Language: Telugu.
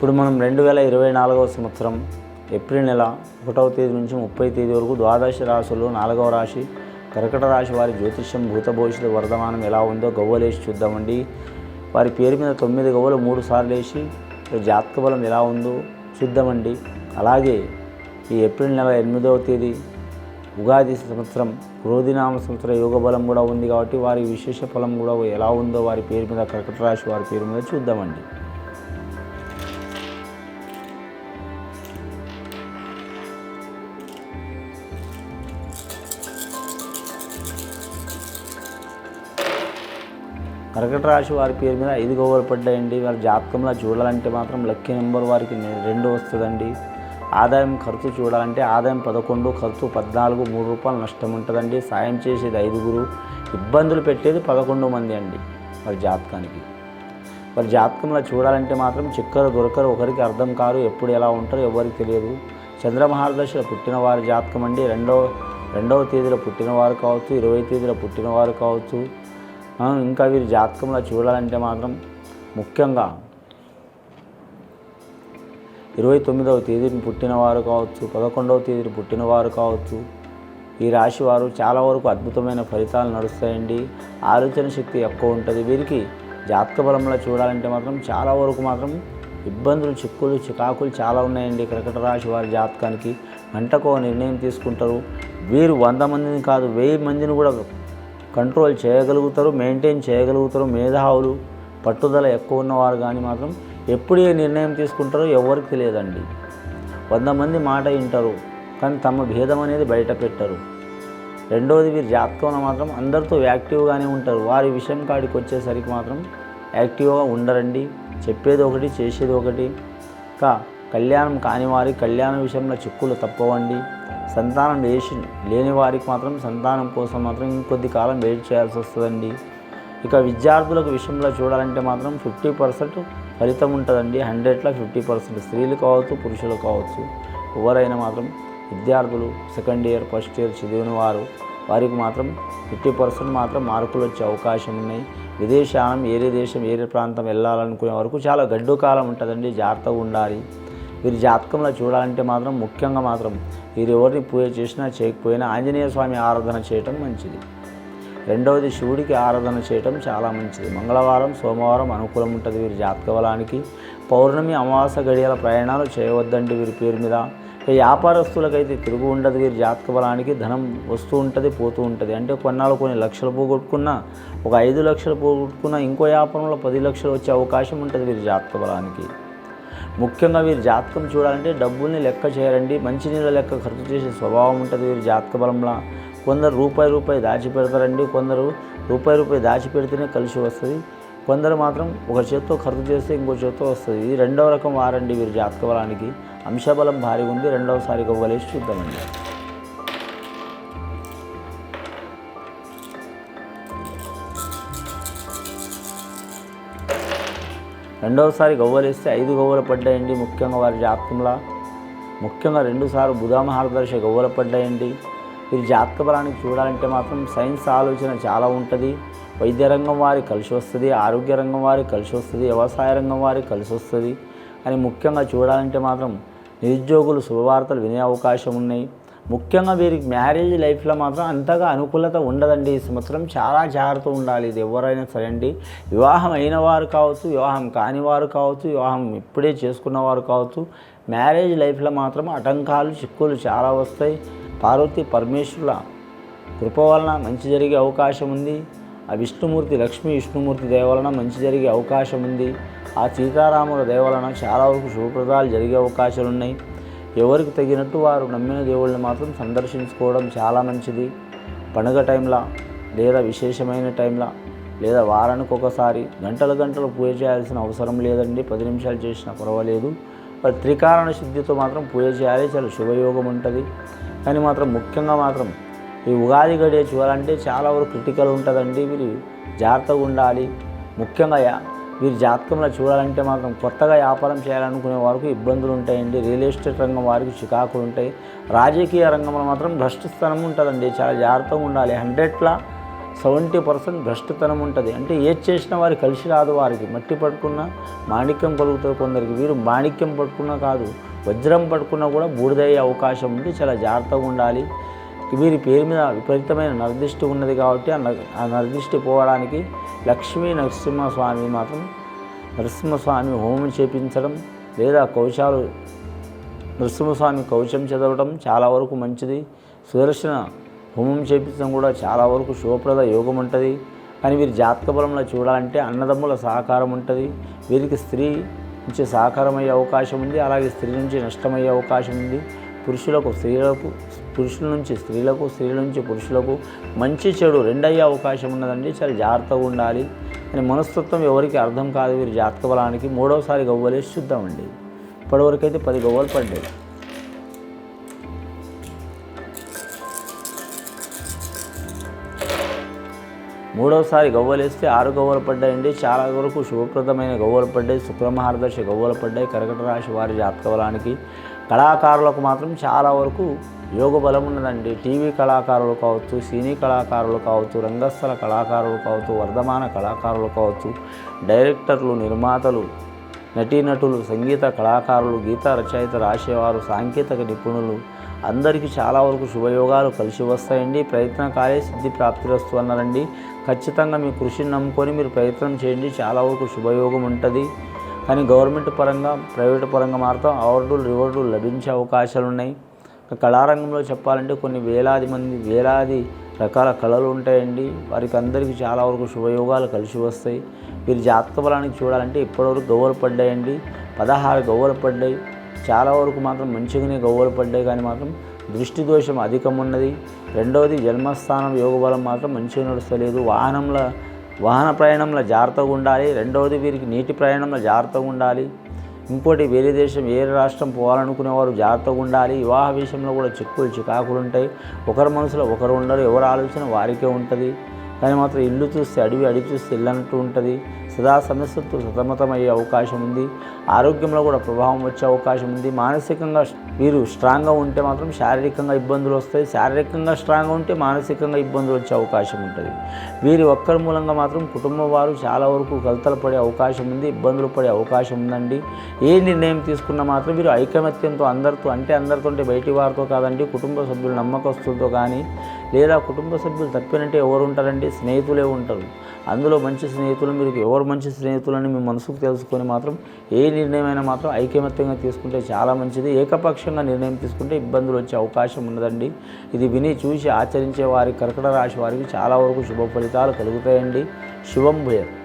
ఇప్పుడు మనం రెండు వేల ఇరవై నాలుగవ సంవత్సరం ఏప్రిల్ నెల ఒకటవ తేదీ నుంచి ముప్పై తేదీ వరకు ద్వాదశ రాశులు నాలుగవ రాశి కర్కట రాశి వారి జ్యోతిష్యం భూత భవిష్యత్తు వర్ధమానం ఎలా ఉందో గవ్వలేసి చూద్దామండి. వారి పేరు మీద తొమ్మిది గవ్వలు మూడు సార్లు వేసి జాతక బలం ఎలా ఉందో చూద్దామండి. అలాగే ఈ ఏప్రిల్ నెల ఎనిమిదవ తేదీ ఉగాది సంవత్సరం క్రోధినామ సంవత్సర యోగ బలం కూడా ఉంది కాబట్టి వారి విశేష ఫలం కూడా ఎలా ఉందో వారి పేరు మీద కర్కట రాశి వారి పేరు మీద చూద్దామండి. కర్కట రాశి వారి పేరు మీద ఐదు గోవలు పడ్డాయండి. వారి జాతకంలో చూడాలంటే మాత్రం లక్కీ నెంబర్ వారికి రెండు వస్తుందండి. ఆదాయం ఖర్చు చూడాలంటే ఆదాయం పదకొండు ఖర్చు పద్నాలుగు మూడు రూపాయలు నష్టం ఉంటుందండి. సాయం చేసేది ఐదుగురు ఇబ్బందులు పెట్టేది పదకొండు మంది అండి వారి జాతకానికి. వారి జాతకంలో చూడాలంటే మాత్రం చిక్కరు దొరకరు ఒకరికి అర్థం కారు ఎప్పుడు ఎలా ఉంటారో ఎవరికి తెలియదు. చంద్రమహారదశలో పుట్టిన వారి జాతకం అండి. రెండవ రెండవ తేదీలో పుట్టినవారు కావచ్చు ఇరవై తేదీలో పుట్టినవారు కావచ్చు. ఇంకా వీరి జాతకంలో చూడాలంటే మాత్రం ముఖ్యంగా ఇరవై తొమ్మిదవ తేదీని పుట్టినవారు కావచ్చు పదకొండవ తేదీని పుట్టినవారు కావచ్చు ఈ రాశి వారు చాలా వరకు అద్భుతమైన ఫలితాలు నడుస్తాయండి. ఆలోచన శక్తి ఎక్కువ ఉంటుంది. వీరికి జాతక బలంలో చూడాలంటే మాత్రం చాలా వరకు మాత్రం ఇబ్బందులు చిక్కులు చికాకులు చాలా ఉన్నాయండి క్రికెట్ రాశి వారి జాతకానికి. గంటకు నిర్ణయం తీసుకుంటారు. వీరు వంద మందిని కాదు వెయ్యి మందిని కూడా కంట్రోల్ చేయగలుగుతారు మెయింటైన్ చేయగలుగుతారు. మేధావులు పట్టుదల ఎక్కువ ఉన్నవారు కానీ మాత్రం ఎప్పుడు ఏ నిర్ణయం తీసుకుంటారో ఎవరికి తెలియదండి. వంద మంది మాట వింటారు కానీ తమ భేదం అనేది బయట పెట్టరు. రెండవది వీరు జాతకంలో మాత్రం అందరితో యాక్టివ్గానే ఉంటారు. వారి విషయం కాడికి వచ్చేసరికి మాత్రం యాక్టివ్గా ఉండరండి. చెప్పేది ఒకటి చేసేది ఒకటి. ఇంకా కళ్యాణం కాని వారి కళ్యాణ విషయంలో చిక్కులు తప్పవండి. సంతానం లేచి లేని వారికి మాత్రం సంతానం కోసం మాత్రం ఇంకొద్ది కాలం వెయిట్ చేయాల్సి వస్తుందండి. ఇక విద్యార్థులకు విషయంలో చూడాలంటే మాత్రం ఫిఫ్టీ పర్సెంట్ ఫలితం ఉంటుందండి. హండ్రెడ్లో ఫిఫ్టీ పర్సెంట్ స్త్రీలు కావచ్చు పురుషులు కావచ్చు ఎవరైనా మాత్రం విద్యార్థులు సెకండ్ ఇయర్ ఫస్ట్ ఇయర్ చదివిన వారు వారికి మాత్రం ఫిఫ్టీ పర్సెంట్ మాత్రం మార్కులు వచ్చే అవకాశం ఉన్నాయి. విదేశానం ఏరే దేశం ఏరే ప్రాంతం వెళ్ళాలనుకునే వరకు చాలా గడ్డు కాలం ఉంటుందండి. జాగ్రత్తగా ఉండాలి. వీరి జాతకంలో చూడాలంటే మాత్రం ముఖ్యంగా మాత్రం వీరు ఎవరిని పూజ చేసినా చేయకపోయినా ఆంజనేయ స్వామి ఆరాధన చేయటం మంచిది. రెండవది శివుడికి ఆరాధన చేయటం చాలా మంచిది. మంగళవారం సోమవారం అనుకూలం ఉంటుంది వీరి జాతక బలానికి పౌర్ణమి అమావాస గడియల ప్రయాణాలు చేయవద్దండి వీరి పేరు మీద. వ్యాపారస్తులకైతే తిరుగు ఉండదు వీరి జాతక బలానికి ధనం వస్తూ ఉంటుంది పోతూ ఉంటుంది. అంటే కొన్నాళ్ళు కొన్ని లక్షలు పోగొట్టుకున్నా ఒక ఐదు లక్షలు పోగొట్టుకున్నా ఇంకో వ్యాపారంలో పది లక్షలు వచ్చే అవకాశం ఉంటుంది వీరి జాతక బలానికి ముఖ్యంగా వీరి జాతకం చూడాలంటే డబ్బుల్ని లెక్క చేయరండి మంచినీళ్ళ లెక్క ఖర్చు చేసే స్వభావం ఉంటుంది. వీరి జాతక బలంలో కొందరు రూపాయి రూపాయి దాచిపెడతారండి. కొందరు రూపాయి రూపాయి దాచిపెడితేనే కలిసి వస్తుంది. కొందరు మాత్రం ఒక చేత్తో ఖర్చు చేస్తే ఇంకో చేత్తో వస్తుంది. ఇది రెండవ రకం వారండి వీరి జాతక బలానికి. అంశబలం భారీగా ఉంది రెండవసారి గవ్వలేసి చూద్దామండి. రెండవసారి గవ్వలేస్తే ఐదు గవ్వలు పడ్డాయండి ముఖ్యంగా వారి జాతకంలో. ముఖ్యంగా రెండుసార్లు బుధామహారదర్శ గవ్వలు పడ్డాయండి. వీరి జాతక బలానికి చూడాలంటే మాత్రం సైన్స్ ఆలోచన చాలా ఉంటుంది. వైద్య రంగం వారికి కలిసి వస్తుంది ఆరోగ్య రంగం వారికి కలిసి వస్తుంది వ్యవసాయ రంగం వారికి కలిసి వస్తుంది. అని ముఖ్యంగా చూడాలంటే మాత్రం నిరుద్యోగులు శుభవార్తలు వినే అవకాశం ఉన్నాయి. ముఖ్యంగా వీరికి మ్యారేజ్ లైఫ్లో మాత్రం అంతగా అనుకూలత ఉండదండి. ఈ సంవత్సరం చాలా జాగ్రత్త ఉండాలి. ఇది ఎవరైనా సరే అండి. వివాహం అయిన వారు కావచ్చు వివాహం కాని వారు కావచ్చు వివాహం ఇప్పుడే చేసుకున్న వారు కావచ్చు మ్యారేజ్ లైఫ్లో మాత్రం ఆటంకాలు చిక్కులు చాలా వస్తాయి. పార్వతి పరమేశ్వరుల కృప వలన మంచి జరిగే అవకాశం ఉంది. ఆ విష్ణుమూర్తి లక్ష్మీ విష్ణుమూర్తి దేవాలన మంచి జరిగే అవకాశం ఉంది. ఆ సీతారాముల దయ చాలా వరకు శుభప్రదాలు జరిగే అవకాశాలు ఉన్నాయి. ఎవరికి తగినట్టు వారు నమ్మిన దేవుళ్ళని మాత్రం సందర్శించుకోవడం చాలా మంచిది. పండుగ టైంలో లేదా విశేషమైన టైంలో లేదా వారానికి ఒకసారి గంటల గంటలు పూజ చేయాల్సిన అవసరం లేదండి. పది నిమిషాలు చేసినా పర్వాలేదు. మరి త్రికారణ శుద్ధితో మాత్రం పూజ చేయాలి. చాలా శుభయోగం ఉంటుంది. కానీ మాత్రం ముఖ్యంగా మాత్రం ఈ ఉగాది గడియ చూడాలంటే చాలా వరకు క్రిటికల్ ఉంటుందండి. మీరు జాగ్రత్తగా ఉండాలి. ముఖ్యంగా వీరి జాతకంలో చూడాలంటే మాత్రం కొత్తగా వ్యాపారం చేయాలనుకునే వారికి ఇబ్బందులు ఉంటాయండి. రియల్ ఎస్టేట్ రంగం వారికి చికాకులు ఉంటాయి. రాజకీయ రంగంలో మాత్రం భ్రష్టు ఉంటుందండి. చాలా జాగ్రత్తగా ఉండాలి. హండ్రెడ్లా సెవెంటీ పర్సెంట్ భ్రష్టతనం ఉంటుంది. అంటే ఏది చేసిన వారికి కలిసి రాదు వారికి. మట్టి పట్టుకున్నా మాణిక్యం కలుగుతుంది కొందరికి. వీరు మాణిక్యం పట్టుకున్నా కాదు వజ్రం పట్టుకున్నా కూడా బూడిదయ్యే అవకాశం ఉంది. చాలా జాగ్రత్తగా ఉండాలి. వీరి పేరు మీద విపరీతమైన నరదృష్టి ఉన్నది కాబట్టి ఆ నరదృష్టి పోవడానికి లక్ష్మీ నరసింహస్వామి మాత్రం నరసింహస్వామి హోమం చేపించడం లేదా కౌశాలు నరసింహస్వామి కవచం చదవడం చాలా వరకు మంచిది. సుదర్శన హోమం చేపించడం కూడా చాలా వరకు శుభప్రద యోగం ఉంటుంది. కానీ వీరి జాతక బలంలో చూడాలంటే అన్నదమ్ముల సహకారం ఉంటుంది. వీరికి స్త్రీ నుంచి సహకారం అయ్యే అవకాశం ఉంది. అలాగే స్త్రీ నుంచి నష్టమయ్యే అవకాశం ఉంది. పురుషులకు స్త్రీలకు పురుషుల నుంచి స్త్రీలకు స్త్రీల నుంచి పురుషులకు మంచి చెడు రెండయ్యే అవకాశం ఉన్నదండి. చాలా జాగ్రత్తగా ఉండాలి. అని మనస్తత్వం ఎవరికి అర్థం కాదు వీరి జాతక బలానికి. మూడవసారి గవ్వలేసి చూద్దామండి. ఇప్పటివరకు అయితే పది గవ్వలు పడ్డాయి. మూడవసారి గవ్వలేస్తే ఆరు గవ్వలు పడ్డాయండి. చాలా వరకు శుభప్రదమైన గవ్వలు పడ్డాయి. శుక్రమహారదర్శి గవ్వలు పడ్డాయి. కర్కట రాశి వారి జాతక బలానికి. కళాకారులకు మాత్రం చాలా వరకు యోగ బలం ఉన్నదండి. టీవీ కళాకారులు కావచ్చు సినీ కళాకారులు కావచ్చు రంగస్థల కళాకారులు కావచ్చు వర్ధమాన కళాకారులు కావచ్చు డైరెక్టర్లు నిర్మాతలు నటీనటులు సంగీత కళాకారులు గీత రచయిత రాసేవారు సాంకేతిక నిపుణులు అందరికీ చాలా వరకు శుభయోగాలు కలిసి వస్తాయండి. ప్రయత్నకాలే సిద్ధి ప్రాప్తిరస్తు అన్నారండి. ఖచ్చితంగా మీ కృషిని నమ్ముకొని మీరు ప్రయత్నం చేయండి. చాలా వరకు శుభయోగం ఉంటుంది. కానీ గవర్నమెంట్ పరంగా ప్రైవేట్ పరంగా మాత్రం అవార్డులు రివార్డులు లభించే అవకాశాలు ఉన్నాయి కళారంగంలో చెప్పాలంటే కొన్ని వేలాది మంది వేలాది రకాల కళలు ఉంటాయండి. వారికి అందరికీ చాలా వరకు శుభయోగాలు కలిసి వస్తాయి. వీరి జాతక బలానికి చూడాలంటే ఇప్పటివరకు గవ్వలు పడ్డాయండి. పదహారు గవ్వలు పడ్డాయి. చాలా వరకు మాత్రం మంచిగానే గవ్వలు పడ్డాయి. కానీ మాత్రం దృష్టి దోషం అధికం ఉన్నది రెండవది జన్మస్థానం యోగ బలం మాత్రం మంచిగా నడుస్తలేదు. వాహనంలో వాహన ప్రయాణంలో జాగ్రత్తగా ఉండాలి. రెండవది వీరికి నీటి ప్రయాణంలో జాగ్రత్తగా ఉండాలి. ఇంకోటి వేరే దేశం వేరే రాష్ట్రం పోవాలనుకునే వారు జాగ్రత్తగా ఉండాలి. వివాహ విషయంలో కూడా చిక్కులు చికాకులు ఉంటాయి. ఒకరి మనసులో ఒకరు ఉండరు. ఎవరు ఆలోచన వారికే ఉంటుంది. కానీ మాత్రం ఇల్లు చూస్తే అడవి అడివి చూస్తే ఇల్లు అన్నట్టు ఉంటుంది. సదా సమస్యలతో సతమతమయ్యే అవకాశం ఉంది. ఆరోగ్యంలో కూడా ప్రభావం వచ్చే అవకాశం ఉంది. మానసికంగా మీరు స్ట్రాంగ్గా ఉంటే మాత్రం శారీరకంగా ఇబ్బందులు వస్తాయి. శారీరకంగా స్ట్రాంగ్గా ఉంటే మానసికంగా ఇబ్బందులు వచ్చే అవకాశం ఉంటుంది. వీరి ఒక్కరి మూలంగా మాత్రం కుటుంబం వారు చాలా వరకు కలతలు పడే అవకాశం ఉంది ఇబ్బందులు పడే అవకాశం ఉందండి. ఏ నిర్ణయం తీసుకున్నా మాత్రం వీరు ఐకమత్యంతో అందరితో అంటే అందరితో అంటే బయటి వారితో కాదండి కుటుంబ సభ్యులు నమ్మకస్తులతో కానీ లేదా కుటుంబ సభ్యులు తప్పినంటే ఎవరు ఉంటారండి? స్నేహితులే ఉంటారు. అందులో మంచి స్నేహితులు మీరు ఎవరు మంచి స్నేహితులని మీ మనసుకు తెలుసుకొని మాత్రం ఏ నిర్ణయమైనా మాత్రం ఐకమత్యంగా తీసుకుంటే చాలా మంచిది. ఏకపక్షంగా నిర్ణయం తీసుకుంటే ఇబ్బందులు వచ్చే అవకాశం ఉన్నదండి. ఇది విని చూసి ఆచరించే వారి కర్కట రాశి వారికి చాలా వరకు శుభ ఫలితాలు కలుగుతాయండి. శుభం భూయర్